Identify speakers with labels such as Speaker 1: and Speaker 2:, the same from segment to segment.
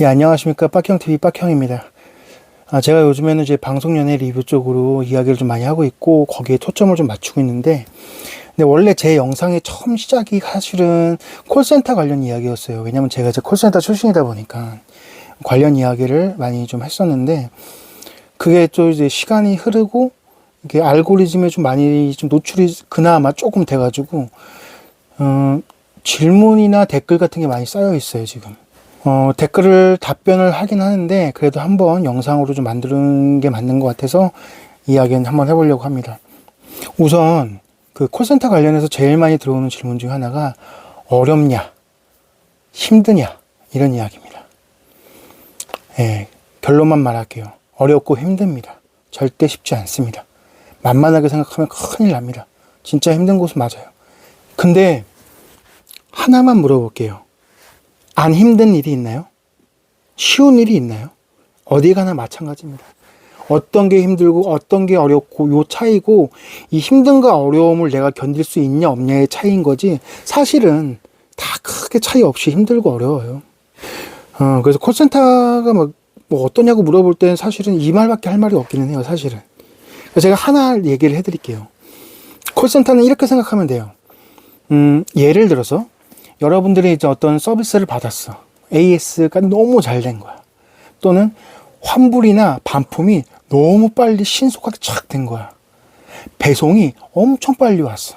Speaker 1: 예, 안녕하십니까. 빡형TV 빡형입니다. 아, 제가 요즘에는 이제 방송 연예 리뷰 쪽으로 이야기를 좀 많이 하고 있고, 거기에 초점을 좀 맞추고 있는데, 근데 원래 제 영상의 처음 시작이 사실은 콜센터 관련 이야기였어요. 왜냐면 제가 이제 콜센터 출신이다 보니까 관련 이야기를 많이 좀 했었는데, 그게 또 이제 시간이 흐르고, 이게 알고리즘에 좀 많이 좀 노출이 그나마 조금 돼가지고, 어, 질문이나 댓글 같은 게 많이 쌓여 있어요, 지금. 어, 댓글을 답변을 하긴 하는데, 그래도 한번 영상으로 좀 만드는 게 맞는 것 같아서 이야기는 한번 해보려고 합니다. 우선, 그 콜센터 관련해서 제일 많이 들어오는 질문 중 하나가, 어렵냐? 힘드냐? 이런 이야기입니다. 예, 결론만 말할게요. 어렵고 힘듭니다. 절대 쉽지 않습니다. 만만하게 생각하면 큰일 납니다. 진짜 힘든 곳은 맞아요. 근데, 하나만 물어볼게요. 안 힘든 일이 있나요? 쉬운 일이 있나요? 어디 가나 마찬가지입니다. 어떤 게 힘들고 어떤 게 어렵고 요 차이고 이 힘든과 어려움을 내가 견딜 수 있냐 없냐의 차이인 거지 사실은 다 크게 차이 없이 힘들고 어려워요. 어, 그래서 콜센터가 막, 뭐 어떠냐고 물어볼 때는 사실은 이 말밖에 할 말이 없기는 해요, 사실은. 제가 하나 얘기를 해드릴게요. 콜센터는 이렇게 생각하면 돼요. 음, 예를 들어서 여러분들이 이제 어떤 서비스를 받았어. AS가 너무 잘 된 거야. 또는 환불이나 반품이 너무 빨리 신속하게 착 된 거야. 배송이 엄청 빨리 왔어.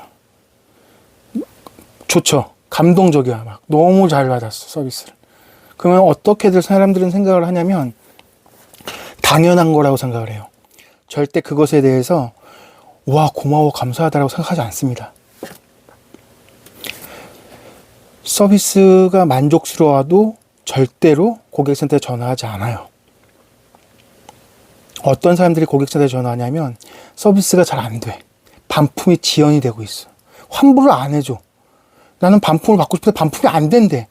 Speaker 1: 좋죠. 감동적이야. 막 너무 잘 받았어, 서비스를. 그러면 어떻게들 사람들은 생각을 하냐면 당연한 거라고 생각을 해요. 절대 그것에 대해서 와, 고마워, 감사하다라고 생각하지 않습니다. 서비스가 만족스러워도 절대로 고객센터에 전화하지 않아요. 어떤 사람들이 고객센터에 전화하냐면 서비스가 잘 안 돼. 반품이 지연이 되고 있어. 환불을 안 해줘. 나는 반품을 받고 싶은데 반품이 안 된대.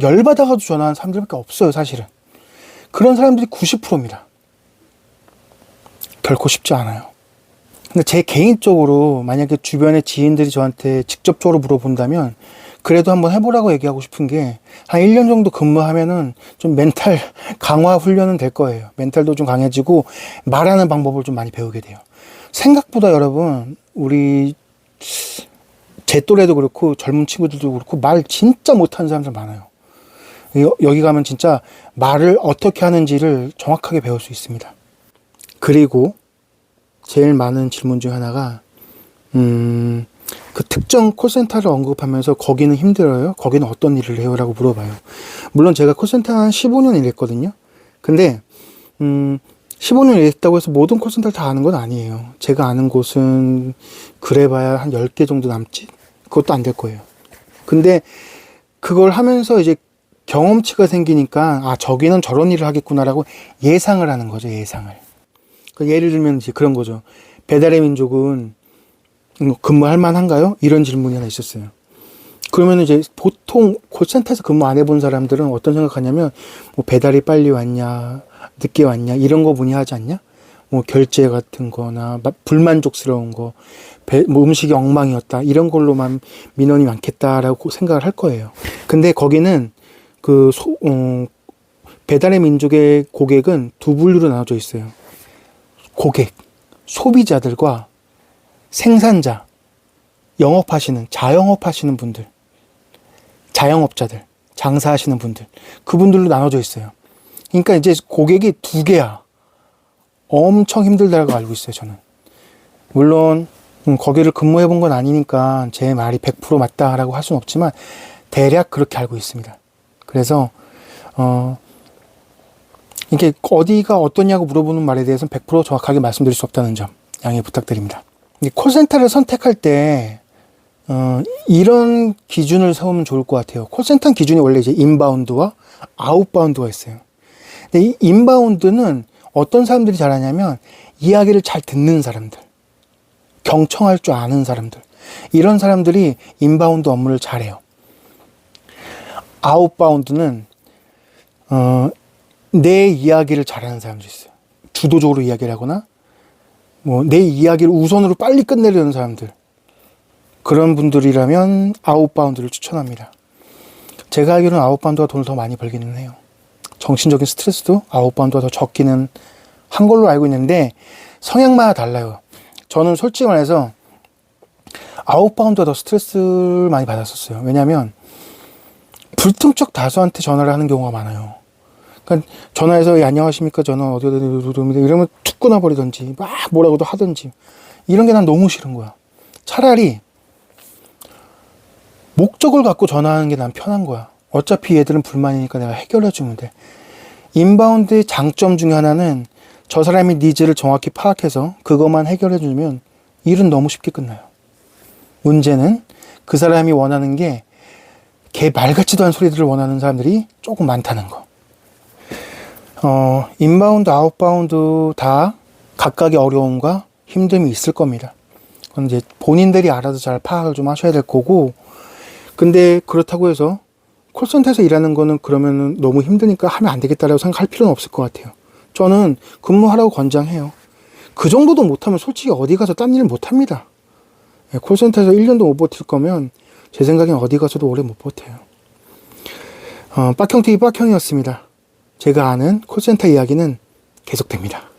Speaker 1: 열받아가지고 전화하는 사람들밖에 없어요, 사실은. 그런 사람들이 90%입니다. 결코 쉽지 않아요. 근데 제 개인적으로 만약에 주변의 지인들이 저한테 직접적으로 물어본다면 그래도 한번 해보라고 얘기하고 싶은 게 한 1년 정도 근무하면은 좀 멘탈 강화 훈련은 될 거예요. 멘탈도 좀 강해지고 말하는 방법을 좀 많이 배우게 돼요. 생각보다 여러분, 우리 제 또래도 그렇고 젊은 친구들도 그렇고 말 진짜 못하는 사람들 많아요. 여- 여기 가면 진짜 말을 어떻게 하는지를 정확하게 배울 수 있습니다. 그리고 제일 많은 질문 중 하나가 음, 그 특정 콜센터를 언급하면서 거기는 힘들어요? 거기는 어떤 일을 해요? 라고 물어봐요. 물론 제가 콜센터 한 15년 일했거든요. 근데, 음, 15년 일했다고 해서 모든 콜센터를 다 아는 건 아니에요. 제가 아는 곳은 그래봐야 한 10개 정도 남지? 그것도 안 될 거예요. 근데 그걸 하면서 이제 경험치가 생기니까, 아, 저기는 저런 일을 하겠구나라고 예상을 하는 거죠, 예상을. 그 예를 들면 이제 그런 거죠. 배달의 민족은 음, 근무할 만한가요? 이런 질문이 하나 있었어요. 그러면 이제 보통 콜센터에서 근무 안 해본 사람들은 어떤 생각하냐면 뭐 배달이 빨리 왔냐, 늦게 왔냐 이런 거 문의하지 않냐? 뭐 결제 같은 거나 마- 불만족스러운 거, 배, 뭐 음식이 엉망이었다 이런 걸로만 민원이 많겠다라고 생각을 할 거예요. 근데 거기는 그 소, 어, 배달의 민족의 고객은 두 분류로 나눠져 있어요. 고객, 소비자들과 생산자, 영업하시는, 자영업하시는 분들, 자영업자들, 장사하시는 분들, 그분들로 나눠져 있어요. 그러니까 이제 고객이 두 개야. 엄청 힘들다고 알고 있어요, 저는. 물론, 음, 거기를 근무해 본 건 아니니까 제 말이 100% 맞다라고 할 수는 없지만, 대략 그렇게 알고 있습니다. 그래서, 어, 이게 어디가 어떠냐고 물어보는 말에 대해서는 100% 정확하게 말씀드릴 수 없다는 점 양해 부탁드립니다. 이 콜센터를 선택할 때 어, 이런 기준을 세우면 좋을 것 같아요. 콜센터 기준이 원래 이제 인바운드와 아웃바운드가 있어요. 근데 이 인바운드는 어떤 사람들이 잘하냐면 이야기를 잘 듣는 사람들, 경청할 줄 아는 사람들, 이런 사람들이 인바운드 업무를 잘해요. 아웃바운드는 어, 내 이야기를 잘하는 사람도 있어요. 주도적으로 이야기를 하거나, 뭐, 내 이야기를 우선으로 빨리 끝내려는 사람들. 그런 분들이라면 아웃바운드를 추천합니다. 제가 알기로는 아웃바운드가 돈을 더 많이 벌기는 해요. 정신적인 스트레스도 아웃바운드가 더 적기는 한 걸로 알고 있는데 성향마다 달라요. 저는 솔직히 말해서 아웃바운드가 더 스트레스를 많이 받았었어요. 왜냐하면 불특정 다수한테 전화를 하는 경우가 많아요. 그러니까 전화해서 예, 안녕하십니까 저는 어디 어디 어디 어디 이러면 툭 끊어버리던지 막 뭐라고도 하던지 이런 게 난 너무 싫은 거야. 차라리 목적을 갖고 전화하는 게 난 편한 거야. 어차피 얘들은 불만이니까 내가 해결해 주면 돼. 인바운드의 장점 중에 하나는 저 사람이 니즈를 정확히 파악해서 그것만 해결해 주면 일은 너무 쉽게 끝나요. 문제는 그 사람이 원하는 게걔말 같지도 않은 소리들을 원하는 사람들이 조금 많다는 거. 어, 인바운드, 아웃바운드 다 각각의 어려움과 힘듦이 있을 겁니다. 그건 이제 본인들이 알아서 잘 파악을 좀 하셔야 될 거고, 근데 그렇다고 해서 콜센터에서 일하는 거는 그러면은 너무 힘드니까 하면 안 되겠다라고 생각할 필요는 없을 것 같아요. 저는 근무하라고 권장해요. 그 정도도 못하면 솔직히 어디 가서 딴일 못합니다. 예, 콜센터에서 1년도 못 버틸 거면 제 생각엔 어디 가서도 오래 못 버텨요. 어, 빡형TV 빡형이었습니다. 제가 아는 콜센터 이야기는 계속됩니다.